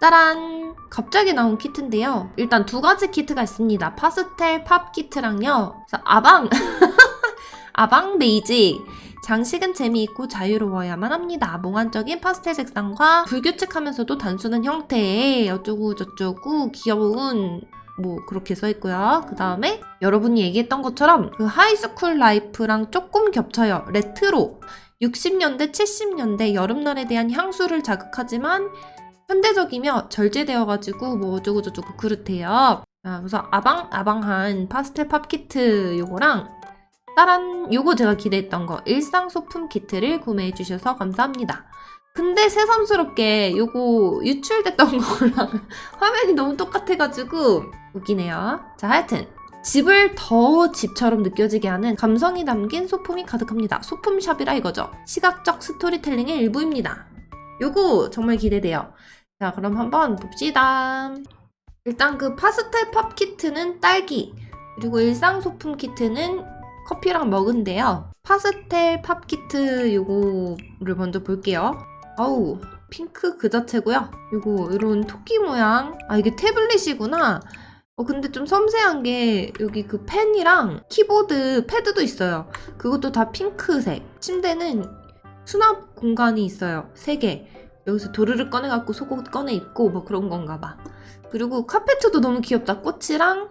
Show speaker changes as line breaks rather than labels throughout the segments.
짜란! 갑자기 나온 키트인데요. 일단 두 가지 키트가 있습니다. 파스텔 팝 키트랑요. 아방! 아방 베이지. 장식은 재미있고 자유로워야만 합니다. 몽환적인 파스텔 색상과 불규칙하면서도 단순한 형태의 어쩌고 저쩌고 귀여운 뭐 그렇게 써 있고요. 그 다음에 여러분이 얘기했던 것처럼 그 하이스쿨 라이프랑 조금 겹쳐요. 레트로. 60년대, 70년대 여름날에 대한 향수를 자극하지만 현대적이며 절제되어가지고 뭐 어쩌고저쩌고 그렇대요. 자, 그래서 아방 아방한 파스텔 팝 키트 요거랑 따란 요거 제가 기대했던 거 일상 소품 키트를 구매해 주셔서 감사합니다. 근데 새삼스럽게 요거 유출됐던 거랑 화면이 너무 똑같아가지고 웃기네요. 자 하여튼 집을 더 집처럼 느껴지게 하는 감성이 담긴 소품이 가득합니다. 소품샵이라 이거죠. 시각적 스토리텔링의 일부입니다. 요거 정말 기대돼요. 자, 그럼 한번 봅시다. 일단 그 파스텔 팝 키트는 딸기, 그리고 일상 소품 키트는 커피랑 먹은데요. 파스텔 팝 키트 요거를 먼저 볼게요. 아우, 핑크 그 자체고요. 요거 이런 토끼 모양. 아, 이게 태블릿이구나. 어, 근데 좀 섬세한 게 여기 그 펜이랑 키보드 패드도 있어요. 그것도 다 핑크색. 침대는 수납 공간이 있어요. 3개. 여기서 도르르 꺼내갖고 속옷 꺼내 입고 뭐 그런 건가 봐. 그리고 카페트도 너무 귀엽다. 꽃이랑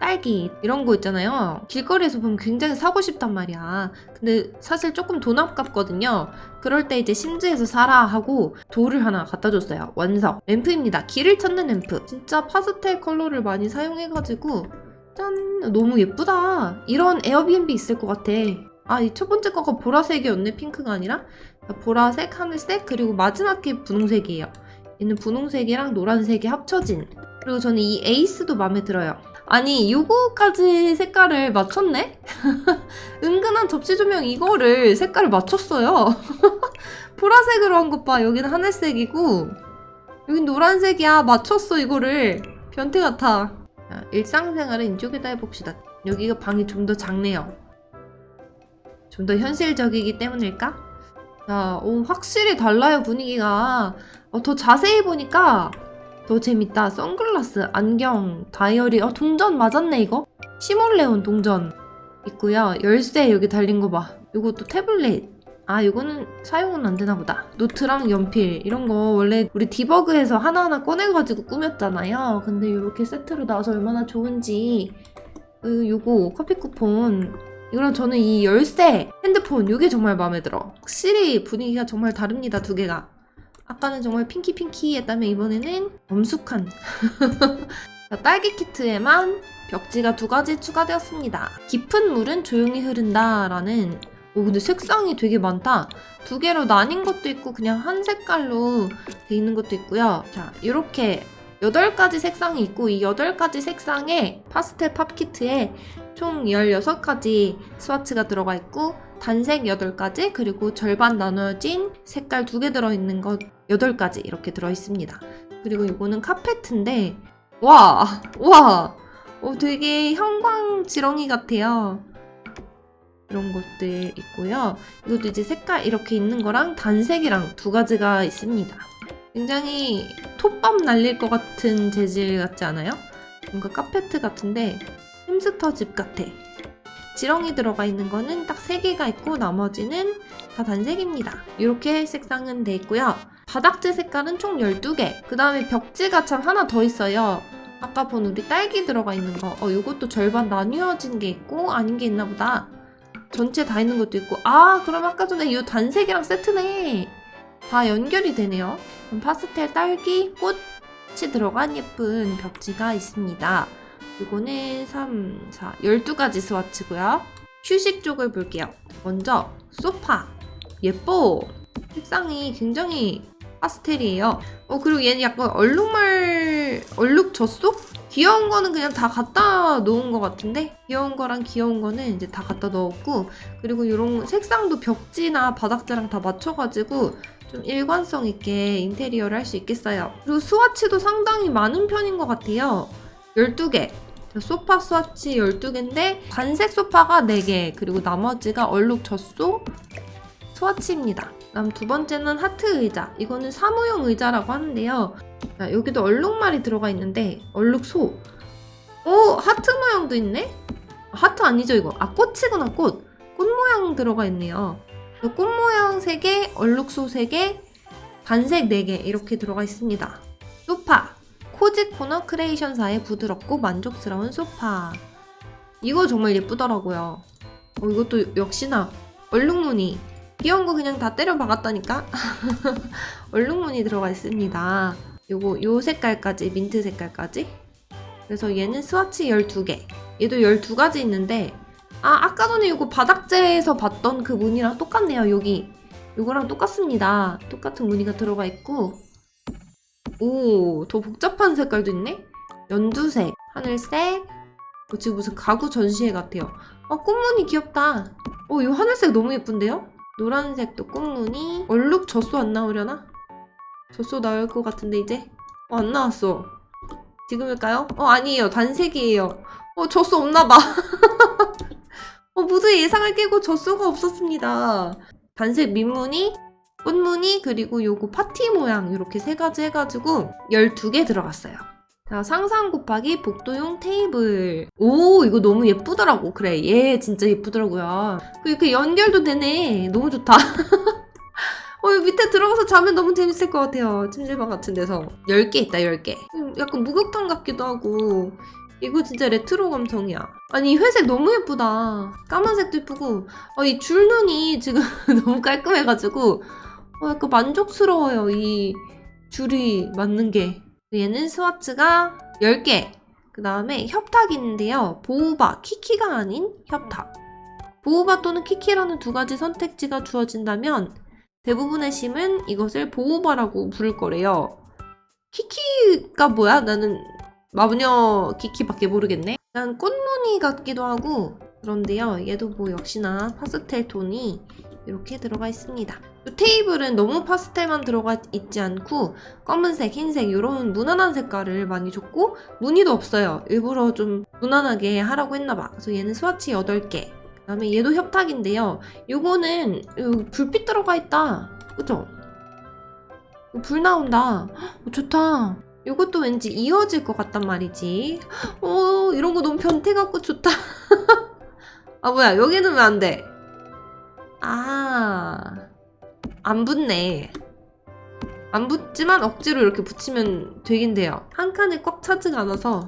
딸기 이런 거 있잖아요. 길거리에서 보면 굉장히 사고 싶단 말이야. 근데 사실 조금 돈 아깝거든요. 그럴 때 이제 심즈에서 사라 하고 돌을 하나 갖다 줬어요. 완성. 램프입니다. 길을 찾는 램프. 진짜 파스텔 컬러를 많이 사용해가지고 짠 너무 예쁘다. 이런 에어비앤비 있을 것 같아. 아, 이 첫 번째 거가 보라색이었네, 핑크가 아니라. 보라색, 하늘색, 그리고 마지막 게 분홍색이에요. 얘는 분홍색이랑 노란색이 합쳐진. 그리고 저는 이 에이스도 마음에 들어요. 아니, 요거까지 색깔을 맞췄네? 은근한 접시 조명 이거를 색깔을 맞췄어요. 보라색으로 한 것 봐. 여기는 하늘색이고, 여긴 노란색이야. 맞췄어, 이거를. 변태 같아. 자, 일상생활은 이쪽에다 해봅시다. 여기가 방이 좀 더 작네요. 좀 더 현실적이기 때문일까? 자, 오, 확실히 달라요, 분위기가. 어, 더 자세히 보니까 더 재밌다. 선글라스, 안경, 다이어리. 어, 동전 맞았네, 이거? 시몰레온 동전 있고요. 열쇠 여기 달린 거 봐. 이것도 태블릿. 아, 이거는 사용은 안 되나 보다. 노트랑 연필 이런 거 원래 우리 디버그에서 하나하나 꺼내가지고 꾸몄잖아요. 근데 이렇게 세트로 나와서 얼마나 좋은지. 그, 요거 커피 쿠폰 이거랑 저는 이 열쇠, 핸드폰 이게 정말 마음에 들어. 확실히 분위기가 정말 다릅니다 두 개가. 아까는 정말 핑키핑키 했다면 이번에는 엄숙한. 자, 딸기 키트에만 벽지가 두 가지 추가되었습니다. 깊은 물은 조용히 흐른다라는. 오 근데 색상이 되게 많다. 두 개로 나뉜 것도 있고 그냥 한 색깔로 돼 있는 것도 있고요. 자 이렇게 8가지 색상이 있고 이 8가지 색상의 파스텔 팝 키트에 총 16가지 스와츠가 들어가 있고 단색 8가지 그리고 절반 나눠진 색깔 2개 들어있는 것 8가지 이렇게 들어있습니다. 그리고 이거는 카페트인데 와! 와! 어, 되게 형광 지렁이 같아요. 이런 것들 있고요. 이것도 이제 색깔 이렇게 있는 거랑 단색이랑 두 가지가 있습니다. 굉장히 톱밥 날릴 것 같은 재질 같지 않아요? 뭔가 카페트 같은데 햄스터 집 같아. 지렁이 들어가 있는 거는 딱 3개가 있고 나머지는 다 단색입니다. 이렇게 색상은 돼 있고요. 바닥재 색깔은 총 12개. 그 다음에 벽지가 참 하나 더 있어요. 아까 본 우리 딸기 들어가 있는 거. 어, 이것도 절반 나뉘어진 게 있고 아닌 게 있나 보다. 전체 다 있는 것도 있고. 아, 그럼 아까 전에 이 단색이랑 세트네. 다 연결이 되네요. 파스텔 딸기 꽃이 들어간 예쁜 벽지가 있습니다. 이거는 3, 4, 12가지 스와츠고요. 휴식 쪽을 볼게요. 먼저 소파. 예뻐. 색상이 굉장히 파스텔이에요. 어 그리고 얘는 약간 얼룩말 얼룩 젖소? 귀여운 거는 그냥 다 갖다 놓은 것 같은데 귀여운 거랑 귀여운 거는 이제 다 갖다 넣었고 그리고 이런 색상도 벽지나 바닥재랑 다 맞춰가지고 좀 일관성 있게 인테리어를 할 수 있겠어요. 그리고 스와치도 상당히 많은 편인 것 같아요. 12개. 소파 스와치 12개인데 간색 소파가 4개 그리고 나머지가 얼룩 젖소 스와치입니다. 그다음 두 번째는 하트 의자. 이거는 사무용 의자라고 하는데요. 자, 여기도 얼룩말이 들어가 있는데 얼룩소. 오 하트 모양도 있네. 아, 하트 아니죠 이거? 아 꽃이구나 꽃. 꽃 모양 들어가 있네요. 그꽃 모양 3개, 얼룩소 3개, 반색 4개 이렇게 들어가 있습니다. 소파. 코지 코너 크리에이션사의 부드럽고 만족스러운 소파. 이거 정말 예쁘더라고요. 어, 이것도 역시나 얼룩무늬. 귀여운 거 그냥 다 때려 박았다니까? 얼룩무늬 들어가 있습니다. 요거, 요 색깔까지, 민트 색깔까지. 그래서 얘는 스와치 12개. 얘도 12가지 있는데, 아, 아까 전에 이거 바닥재에서 봤던 그 무늬랑 똑같네요, 여기. 요거랑 똑같습니다. 똑같은 무늬가 들어가 있고, 오, 더 복잡한 색깔도 있네? 연두색, 하늘색, 어, 지금 무슨 가구 전시회 같아요. 어, 꽃무늬 귀엽다. 어, 이 하늘색 너무 예쁜데요? 노란색도 꽃무늬. 얼룩 젖소 안 나오려나? 젖소 나올 것 같은데, 이제? 어, 안 나왔어. 지금일까요? 어, 아니에요. 단색이에요. 어, 젖소 없나봐. 어, 모두 예상을 깨고 젖소가 없었습니다. 단색 민무늬, 꽃무늬, 그리고 요거 파티 모양, 이렇게 세 가지 해가지고 12개 들어갔어요. 자, 상상 곱하기 복도용 테이블. 오, 이거 너무 예쁘더라고. 그래, 얘 진짜 예쁘더라고요. 그 이렇게 연결도 되네. 너무 좋다. 어, 이 밑에 들어가서 자면 너무 재밌을 것 같아요. 찜질방 같은 데서. 10개 있다, 10개. 음, 약간 목욕탕 같기도 하고. 이거 진짜 레트로 감성이야. 아니, 이 회색 너무 예쁘다. 까만색도 예쁘고. 어, 이 줄눈이 지금 너무 깔끔해가지고. 어, 약간 만족스러워요. 이 줄이 맞는 게. 얘는 스와츠가 10개. 그 다음에 협탁이 있는데요. 보호바, 키키가 아닌 협탁. 보호바 또는 키키라는 두 가지 선택지가 주어진다면 대부분의 심은 이것을 보호바라고 부를 거래요. 키키가 뭐야? 나는 마부녀 키키밖에 모르겠네. 난 꽃무늬 같기도 하고 그런데요. 얘도 뭐 역시나 파스텔 톤이 이렇게 들어가 있습니다. 이 테이블은 너무 파스텔만 들어가 있지 않고 검은색, 흰색 이런 무난한 색깔을 많이 줬고 무늬도 없어요. 일부러 좀 무난하게 하라고 했나봐. 그래서 얘는 스와치 8개. 그 다음에 얘도 협탁인데요. 요거는 요 불빛 들어가 있다. 그죠? 불 나온다. 헉, 좋다. 요것도 왠지 이어질 것 같단 말이지. 어, 이런 거 너무 변태 같고 좋다. 아, 뭐야. 여기는 왜 안 돼? 아, 안 붙네. 안 붙지만 억지로 이렇게 붙이면 되긴 돼요. 한 칸에 꽉 차지가 않아서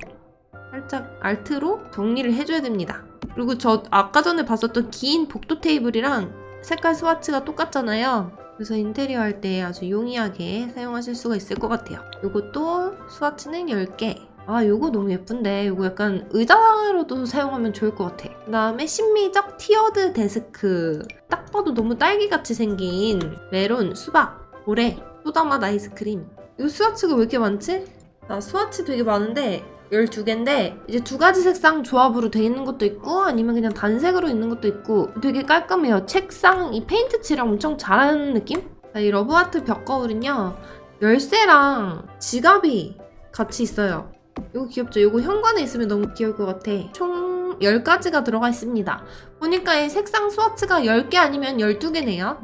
살짝 알트로 정리를 해줘야 됩니다. 그리고 저 아까 전에 봤었던 긴 복도 테이블이랑 색깔 스와치가 똑같잖아요. 그래서 인테리어 할 때 아주 용이하게 사용하실 수가 있을 것 같아요. 요것도 스와치는 10개. 아, 요거 너무 예쁜데. 요거 약간 의자로도 사용하면 좋을 것 같아. 그 다음에 심미적 티어드 데스크. 딱 봐도 너무 딸기같이 생긴 메론, 수박, 모래, 소다맛 아이스크림. 이 스와치가 왜 이렇게 많지? 나 스와치 되게 많은데 12개인데 이제 두 가지 색상 조합으로 돼 있는 것도 있고 아니면 그냥 단색으로 있는 것도 있고 되게 깔끔해요. 책상 이 페인트 칠을 엄청 잘하는 느낌? 자, 이 러브아트 벽거울은요 열쇠랑 지갑이 같이 있어요. 이거 귀엽죠? 이거 현관에 있으면 너무 귀여울 것 같아. 총 10가지가 들어가 있습니다. 보니까 이 색상 스와츠가 10개 아니면 12개네요.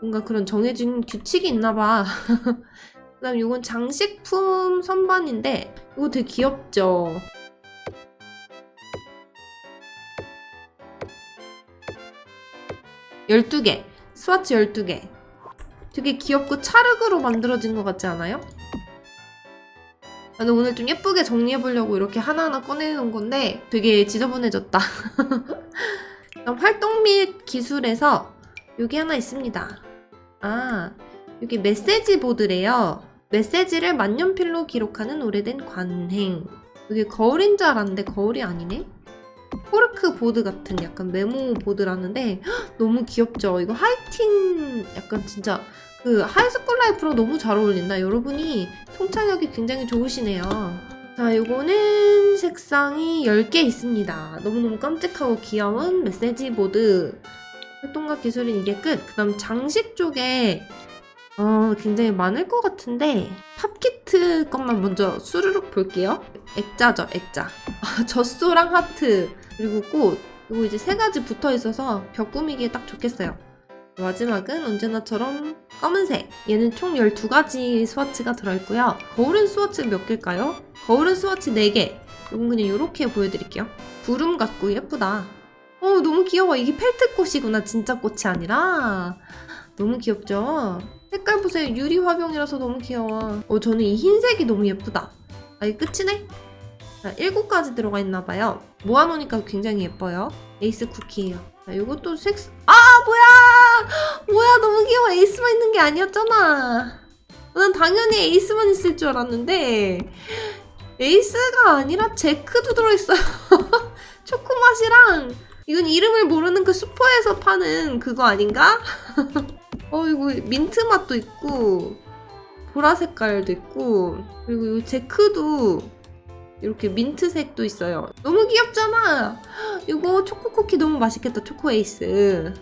뭔가 그런 정해진 규칙이 있나 봐. 그 다음 이건 장식품 선반인데 이거 되게 귀엽죠? 열두 개 스와치 12개. 되게 귀엽고 찰흙으로 만들어진 것 같지 않아요? 나는 오늘 좀 예쁘게 정리해보려고 이렇게 하나하나 꺼내놓은 건데 되게 지저분해졌다. 활동 및 기술에서 여기 하나 있습니다. 아, 여기 메시지 보드래요. 메시지를 만년필로 기록하는 오래된 관행. 이게 거울인 줄 알았는데 거울이 아니네? 코르크 보드 같은 약간 메모 보드라는데 헉, 너무 귀엽죠? 이거 하이틴 약간 진짜 그 하이스쿨 라이프로 너무 잘 어울린다. 여러분이 통찰력이 굉장히 좋으시네요. 자, 요거는 색상이 10개 있습니다. 너무너무 깜찍하고 귀여운 메시지 보드. 활동과 기술은 이게 끝. 그 다음 장식 쪽에 어, 굉장히 많을 것 같은데 팝키트 것만 먼저 수르륵 볼게요. 액자죠, 액자. 아, 젖소랑 하트 그리고 꽃. 이거 이제 세 가지 붙어 있어서 벽 꾸미기에 딱 좋겠어요. 마지막은 언제나처럼 검은색. 얘는 총 12가지 스와츠가 들어있고요. 거울은 스와츠 몇 개일까요? 거울은 스와츠 4개. 이건 그냥 이렇게 보여드릴게요. 구름 같고 예쁘다. 어, 너무 귀여워. 이게 펠트꽃이구나. 진짜 꽃이 아니라. 너무 귀엽죠? 색깔 보세요. 유리 화병이라서 너무 귀여워. 어, 저는 이 흰색이 너무 예쁘다. 아, 이 끝이네? 자, 7가지 들어가 있나봐요. 모아놓으니까 굉장히 예뻐요. 에이스 쿠키예요. 자, 이것도 색, 아, 뭐야! 뭐야, 너무 귀여워. 에이스만 있는 게 아니었잖아. 난 당연히 에이스만 있을 줄 알았는데, 에이스가 아니라 제크도 들어있어요. 초코 맛이랑, 이건 이름을 모르는 그 슈퍼에서 파는 그거 아닌가? 어, 이거 민트 맛도 있고, 보라 색깔도 있고, 그리고 이 제크도 이렇게 민트색도 있어요. 너무 귀엽잖아! 이거 초코 쿠키 너무 맛있겠다, 초코 에이스.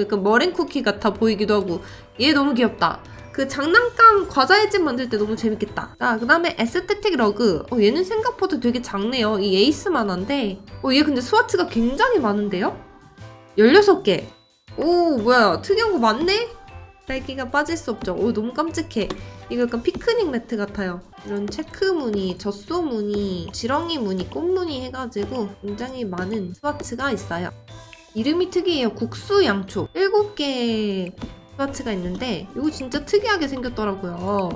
약간 머랭 쿠키 같아 보이기도 하고, 얘 너무 귀엽다. 그 장난감 과자의 집 만들 때 너무 재밌겠다. 자, 그 다음에 에스테틱 러그. 어, 얘는 생각보다 되게 작네요. 이 에이스만한데. 어, 얘 근데 스와츠가 굉장히 많은데요? 16개. 오, 뭐야. 특이한 거 많네? 딸기가 빠질 수 없죠. 오, 너무 깜찍해. 이거 약간 피크닉 매트 같아요. 이런 체크 무늬, 젖소 무늬, 지렁이 무늬, 꽃 무늬 해가지고 굉장히 많은 스와츠가 있어요. 이름이 특이해요. 국수 양초. 7개 스와츠가 있는데 이거 진짜 특이하게 생겼더라고요.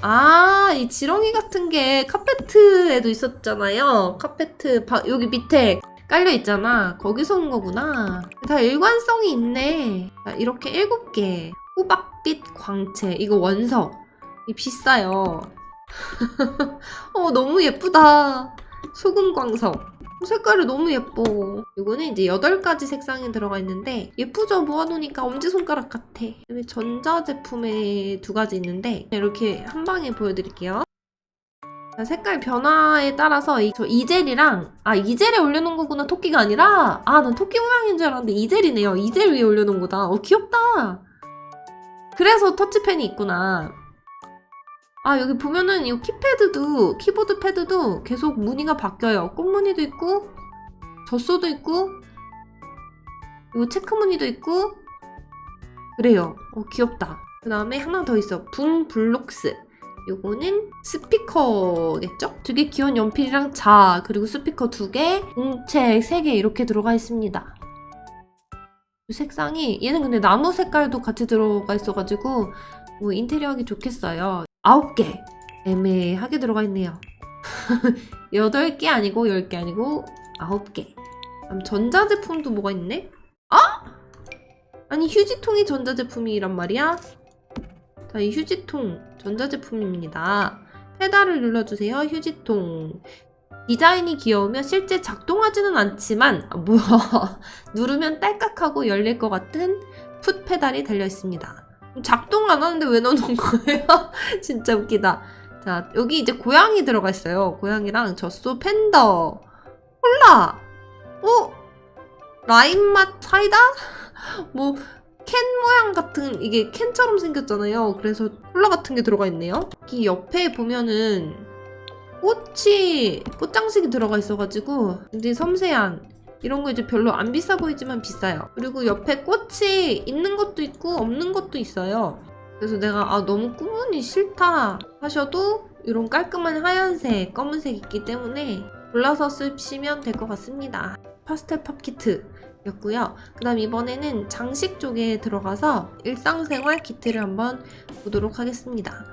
아, 이 지렁이 같은 게 카페트에도 있었잖아요. 카페트 바- 여기 밑에 깔려 있잖아. 거기서 온 거구나. 다 일관성이 있네. 자, 이렇게 7개. 호박빛 광채. 이거 원석. 이 비싸요. 어, 너무 예쁘다. 소금 광석. 색깔이 너무 예뻐. 이거는 이제 8가지 색상이 들어가 있는데 예쁘죠? 모아놓으니까 엄지손가락 같아. 전자제품에 두 가지 있는데 이렇게 한 방에 보여드릴게요. 자, 색깔 변화에 따라서 이, 저 이젤이랑 아 이젤에 올려놓은 거구나 토끼가 아니라 아 난 토끼 모양인 줄 알았는데 이젤이네요. 이젤 위에 올려놓은 거다. 어 귀엽다. 그래서 터치펜이 있구나. 아 여기 보면은 이 키패드도 키보드 패드도 계속 무늬가 바뀌어요. 꽃무늬도 있고 젖소도 있고 그리고 체크 무늬도 있고 그래요. 어 귀엽다. 그 다음에 하나 더 있어. 붕 블록스. 요거는 스피커겠죠? 되게 귀여운 연필이랑 자 그리고 스피커 두 개, 공책 세 개 이렇게 들어가 있습니다. 이 색상이 얘는 근데 나무 색깔도 같이 들어가 있어가지고 뭐 인테리어 하기 좋겠어요. 아홉 개 애매하게 들어가 있네요. 여덟 개 아니고 열개 아니고 아홉 개. 그럼 전자제품도 뭐가 있네? 아? 아니 휴지통이 전자제품이란 말이야? 자, 이 휴지통 전자제품입니다. 페달을 눌러주세요. 휴지통. 디자인이 귀여우면 실제 작동하지는 않지만 아, 뭐야 누르면 딸깍하고 열릴 것 같은 풋 페달이 달려 있습니다. 작동 안 하는데 왜 넣어놓은 거예요? 진짜 웃기다. 자 여기 이제 고양이 들어가 있어요. 고양이랑 젖소 팬더 콜라 어 라임 맛 사이다 뭐 캔 모양 같은 이게 캔처럼 생겼잖아요. 그래서 콜라 같은 게 들어가 있네요. 이 옆에 보면은 꽃이 꽃장식이 들어가 있어가지고 굉장히 섬세한 이런 거 이제 별로 안 비싸 보이지만 비싸요. 그리고 옆에 꽃이 있는 것도 있고 없는 것도 있어요. 그래서 내가 아 너무 꾸무니 싫다 하셔도 이런 깔끔한 하얀색, 검은색 있기 때문에 골라서 쓰시면 될 것 같습니다. 파스텔 팝 키트 였고요. 그 다음 이번에는 장식 쪽에 들어가서 일상생활 키트를 한번 보도록 하겠습니다.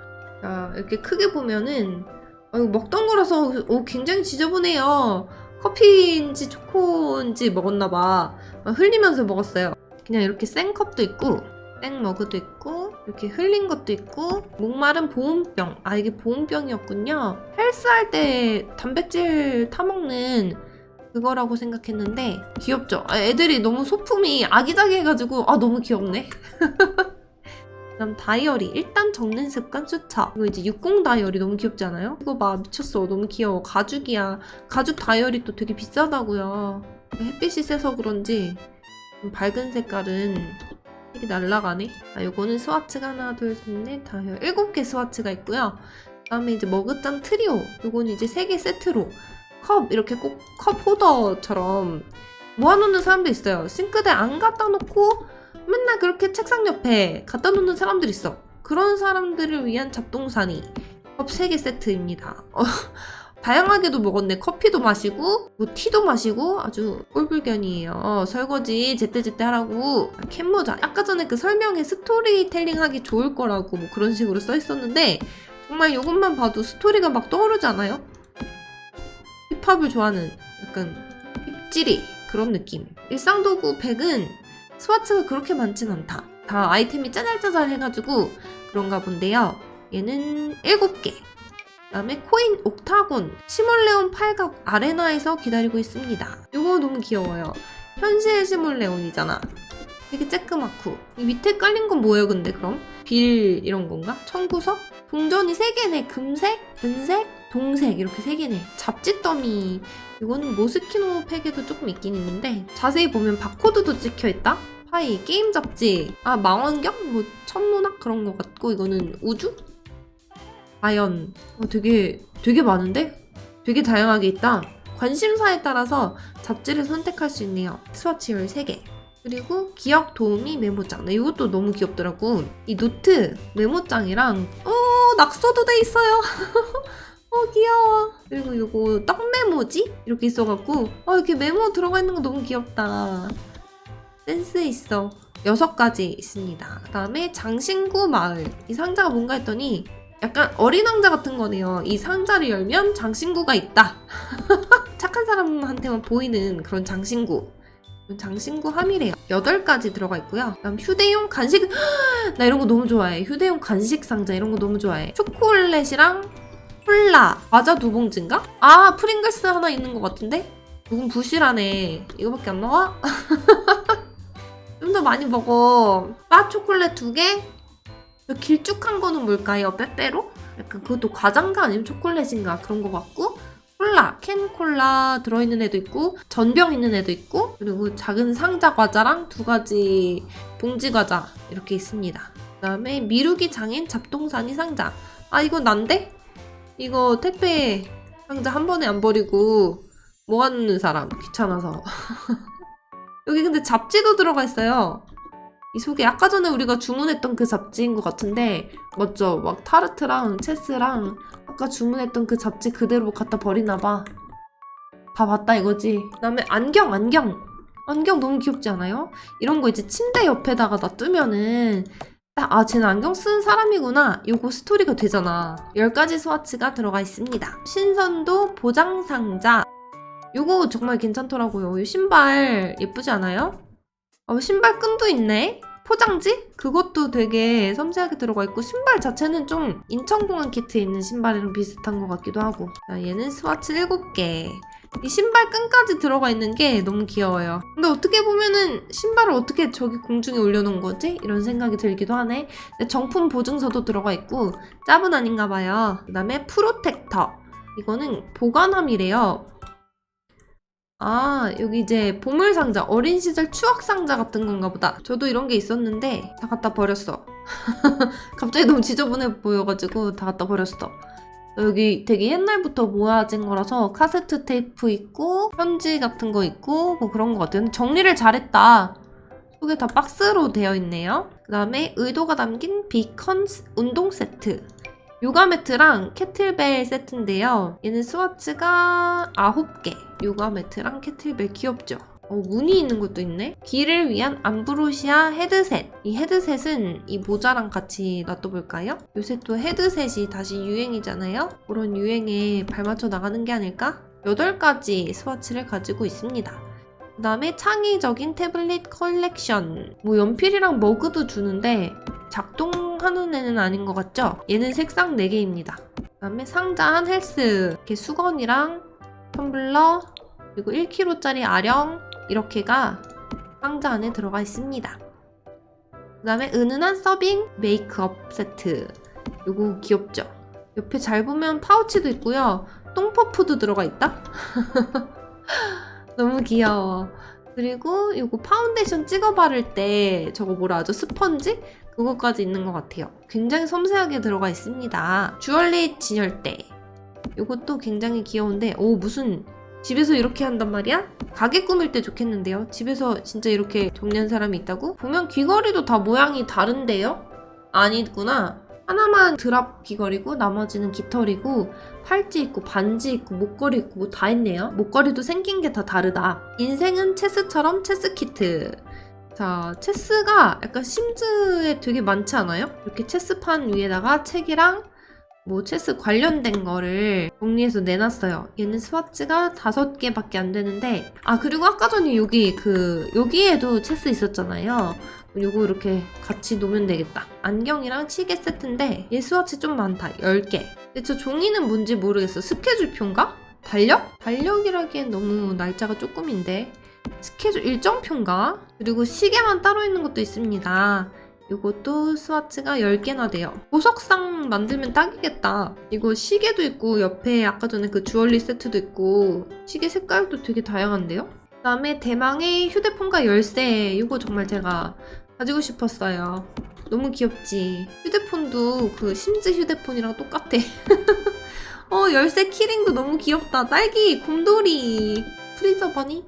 자, 이렇게 크게 보면은 아, 이거 먹던 거라서 오, 굉장히 지저분해요. 커피인지 초코인지 먹었나봐. 아, 흘리면서 먹었어요. 그냥 이렇게 생컵도 있고, 생머그도 있고, 이렇게 흘린 것도 있고, 목마른 보온병. 아, 이게 보온병이었군요. 헬스할 때 단백질 타먹는 그거라고 생각했는데, 귀엽죠? 아, 애들이 너무 소품이 아기자기해가지고, 아, 너무 귀엽네. 그다음 다이어리 일단 적는 습관 수첩. 이거 이제 60 다이어리 너무 귀엽지 않아요? 이거 봐 미쳤어. 너무 귀여워. 가죽이야. 가죽 다이어리 또 되게 비싸다고요. 햇빛이 세서 그런지 좀 밝은 색깔은 색이 날라가네? 아 요거는 스와츠가 하나 둘셋넷 다섯 일곱 개 스와츠가 있고요. 그 다음에 이제 머그잔 트리오. 요거는 이제 세 개 세트로. 컵 이렇게 꼭 컵 호더처럼 모아놓는 사람도 있어요. 싱크대 안 갖다 놓고 맨날 그렇게 책상 옆에 갖다 놓는 사람들 있어. 그런 사람들을 위한 잡동사니 컵 3개 세트입니다. 어, 다양하게도 먹었네. 커피도 마시고, 뭐 티도 마시고, 아주 꿀불견이에요. 어, 설거지 제때제때 하라고. 캔모자. 아까 전에 그 설명에 스토리텔링 하기 좋을 거라고 뭐 그런 식으로 써 있었는데, 정말 이것만 봐도 스토리가 막 떠오르지 않아요? 힙합을 좋아하는 약간 힙질이 그런 느낌. 일상도구 100은 스와츠가 그렇게 많진 않다. 다 아이템이 짜잘짜잘 해가지고 그런가 본데요. 얘는 7개. 그다음에 코인 옥타곤 시몰레온 팔각 아레나에서 기다리고 있습니다. 이거 너무 귀여워요. 현실 시몰레온이잖아. 되게 쬐끄맣고 이 밑에 깔린 건 뭐예요 근데 그럼? 빌 이런 건가? 청구석? 동전이 3개네 금색, 은색, 동색 이렇게 3개네 잡지 더미 이거는 모스키노 팩에도 조금 있긴 있는데 자세히 보면 바코드도 찍혀있다? 파이 게임 잡지 아 망원경? 뭐 천문학 그런 것 같고 이거는 우주? 과연 어, 되게 되게 많은데? 되게 다양하게 있다 관심사에 따라서 잡지를 선택할 수 있네요 스와치 13개 그리고 기억 도우미 메모장. 네, 이것도 너무 귀엽더라고. 이 노트 메모장이랑 어 낙서도 돼 있어요. 어 귀여워. 그리고 이거 떡 메모지 이렇게 있어갖고 어 이렇게 메모 들어가 있는 거 너무 귀엽다. 센스 있어. 여섯 가지 있습니다. 그 다음에 장신구 마을. 이 상자가 뭔가 했더니 약간 어린 왕자 같은 거네요. 이 상자를 열면 장신구가 있다. 착한 사람한테만 보이는 그런 장신구. 장신구 함이래요. 8가지 들어가 있고요. 그다음 휴대용 간식 나 이런 거 너무 좋아해. 휴대용 간식 상자 이런 거 너무 좋아해. 초콜릿이랑 콜라 과자 두 봉지인가? 아 프링글스 하나 있는 것 같은데? 조금 부실하네. 이거밖에 안 나와? 좀 더 많이 먹어. 바 초콜릿 두 개. 저 길쭉한 거는 뭘까요? 빼빼로? 약간 그것도 과장가 아니면 초콜릿인가 그런 거 같고 콜라, 캔 콜라 들어있는 애도 있고 전병 있는 애도 있고 그리고 작은 상자 과자랑 두 가지 봉지 과자 이렇게 있습니다. 그다음에 미루기 장인 잡동사니 상자. 아 이거 난데? 이거 택배 상자 한 번에 안 버리고 모아놓는 사람 귀찮아서. 여기 근데 잡지도 들어가 있어요. 이 속에 아까 전에 우리가 주문했던 그 잡지인 것 같은데 맞죠? 막 타르트랑 체스랑 아까 주문했던 그 잡지 그대로 갖다 버리나 봐. 다 봤다 이거지. 그 다음에 안경 안경. 안경 너무 귀엽지 않아요? 이런 거 이제 침대 옆에다가 놔두면은 딱, 아, 쟤는 안경 쓴 사람이구나. 요거 스토리가 되잖아. 10가지 스와츠가 들어가 있습니다. 신선도 보장상자. 요거 정말 괜찮더라고요. 이 신발 예쁘지 않아요? 어, 신발 끈도 있네. 포장지? 그것도 되게 섬세하게 들어가 있고 신발 자체는 좀 인천공항 키트에 있는 신발이랑 비슷한 것 같기도 하고. 자, 얘는 스와치 7개. 이 신발 끈까지 들어가 있는 게 너무 귀여워요. 근데 어떻게 보면은 신발을 어떻게 저기 공중에 올려놓은 거지? 이런 생각이 들기도 하네. 정품 보증서도 들어가 있고 짭은 아닌가 봐요. 그 다음에 프로텍터. 이거는 보관함이래요 아, 여기 이제 보물상자, 어린 시절 추억상자 같은 건가 보다. 저도 이런 게 있었는데 다 갖다 버렸어. 갑자기 너무 지저분해 보여가지고 다 갖다 버렸어. 여기 되게 옛날부터 모아진 거라서 카세트 테이프 있고 편지 같은 거 있고 뭐 그런 거 같아요. 정리를 잘했다. 속에 다 박스로 되어 있네요. 그 다음에 의도가 담긴 비컨 운동 세트. 요가 매트랑 캐틀벨 세트인데요. 얘는 스와츠가 9개. 요가 매트랑 캐틀벨 귀엽죠? 어, 무늬 있는 것도 있네? 귀를 위한 암브로시아 헤드셋. 이 헤드셋은 이 모자랑 같이 놔둬볼까요? 요새 또 헤드셋이 다시 유행이잖아요? 그런 유행에 발맞춰 나가는 게 아닐까? 8가지 스와츠를 가지고 있습니다. 그 다음에 창의적인 태블릿 컬렉션. 뭐 연필이랑 머그도 주는데 작동하는 애는 아닌 것 같죠? 얘는 색상 4개입니다. 그 다음에 상자 한 헬스. 이렇게 수건이랑 텀블러 그리고 1kg짜리 아령 이렇게가 상자 안에 들어가 있습니다. 그 다음에 은은한 서빙 메이크업 세트. 요거 귀엽죠? 옆에 잘 보면 파우치도 있고요. 똥퍼프도 들어가 있다? 너무 귀여워. 그리고 이거 파운데이션 찍어 바를 때 저거 뭐라 하죠? 스펀지? 그거까지 있는 것 같아요. 굉장히 섬세하게 들어가 있습니다. 주얼리 진열대. 이것도 굉장히 귀여운데 오 무슨 집에서 이렇게 한단 말이야? 가게 꾸밀 때 좋겠는데요? 집에서 진짜 이렇게 정리한 사람이 있다고? 보면 귀걸이도 다 모양이 다른데요? 아니구나. 하나만 드랍 귀걸이고 나머지는 깃털이고 팔찌 있고 반지 있고 목걸이 있고 뭐 다 있네요. 목걸이도 생긴 게 다 다르다. 인생은 체스처럼 체스 키트. 자, 체스가 약간 심즈에 되게 많지 않아요? 이렇게 체스판 위에다가 책이랑 뭐 체스 관련된 거를 정리해서 내놨어요. 얘는 스와츠가 다섯 개밖에 안 되는데 아 그리고 아까 전에 여기 그 여기에도 체스 있었잖아요. 요거 이렇게 같이 놓으면 되겠다. 안경이랑 시계 세트인데 얘 스와치 좀 많다. 10개. 근데 저 종이는 뭔지 모르겠어. 스케줄표인가? 달력? 달력이라기엔 너무 날짜가 조금인데 스케줄 일정표인가? 그리고 시계만 따로 있는 것도 있습니다. 이것도 스와츠가 10개나 돼요. 보석상 만들면 딱이겠다. 이거 시계도 있고 옆에 아까 전에 그 주얼리 세트도 있고 시계 색깔도 되게 다양한데요? 그 다음에 대망의 휴대폰과 열쇠 이거 정말 제가 가지고 싶었어요. 너무 귀엽지? 휴대폰도 그 심즈 휴대폰이랑 똑같아. 어 열쇠 키링도 너무 귀엽다. 딸기 곰돌이 프리저 버니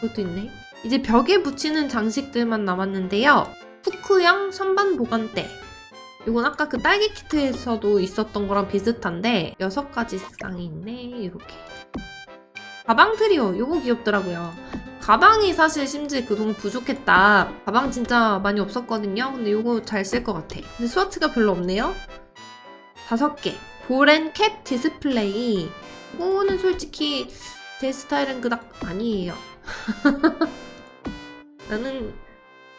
그것도 있네. 이제 벽에 붙이는 장식들만 남았는데요. 후크형 선반 보관대. 이건 아까 그 딸기 키트에서도 있었던 거랑 비슷한데 여섯 가지 색상이 있네. 이렇게. 가방 트리오. 요거 귀엽더라고요. 가방이 사실 심지어 그동안 부족했다. 가방 진짜 많이 없었거든요. 근데 요거 잘 쓸 것 같아. 근데 스와츠가 별로 없네요. 다섯 개. 볼앤 캡 디스플레이. 이거는 솔직히 제 스타일은 그닥 아니에요. 나는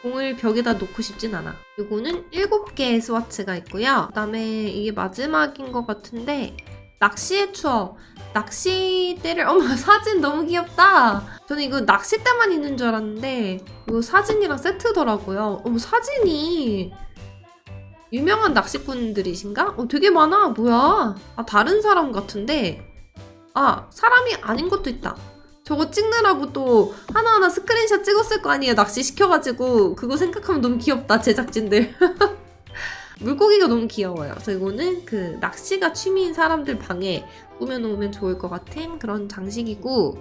공을 벽에다 놓고 싶진 않아. 이거는 7개의 스와츠가 있고요. 그 다음에 이게 마지막인 것 같은데 낚시의 추억. 낚시대를 어머 사진 너무 귀엽다. 저는 이거 낚싯대만 있는 줄 알았는데 이거 사진이랑 세트더라고요. 어머 사진이 유명한 낚시꾼들이신가? 어 되게 많아. 뭐야? 아 다른 사람 같은데 아 사람이 아닌 것도 있다. 저거 찍느라고 또 하나하나 스크린샷 찍었을 거 아니에요. 낚시 시켜가지고 그거 생각하면 너무 귀엽다 제작진들. 물고기가 너무 귀여워요. 그래서 이거는 그 낚시가 취미인 사람들 방에 꾸며놓으면 좋을 것 같은 그런 장식이고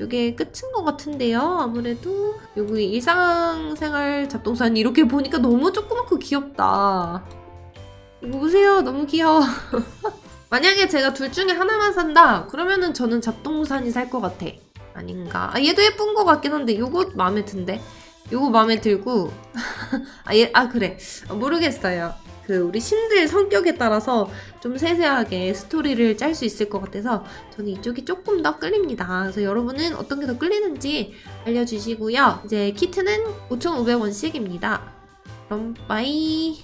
이게 끝인 것 같은데요. 아무래도 여기 일상생활 잡동사니 이렇게 보니까 너무 조그맣고 귀엽다. 이거 보세요. 너무 귀여워. 만약에 제가 둘 중에 하나만 산다 그러면은 저는 잡동산이 살것 같아 아닌가? 아 얘도 예쁜 것 같긴 한데 요거 마음에 든데 요거 마음에 들고. 아, 얘, 아 그래. 아, 모르겠어요. 그 우리 신들 성격에 따라서 좀 세세하게 스토리를 짤 수 있을 것 같아서 저는 이쪽이 조금 더 끌립니다. 그래서 여러분은 어떤 게 더 끌리는지 알려주시고요. 이제 키트는 5,500원씩입니다. 그럼 빠이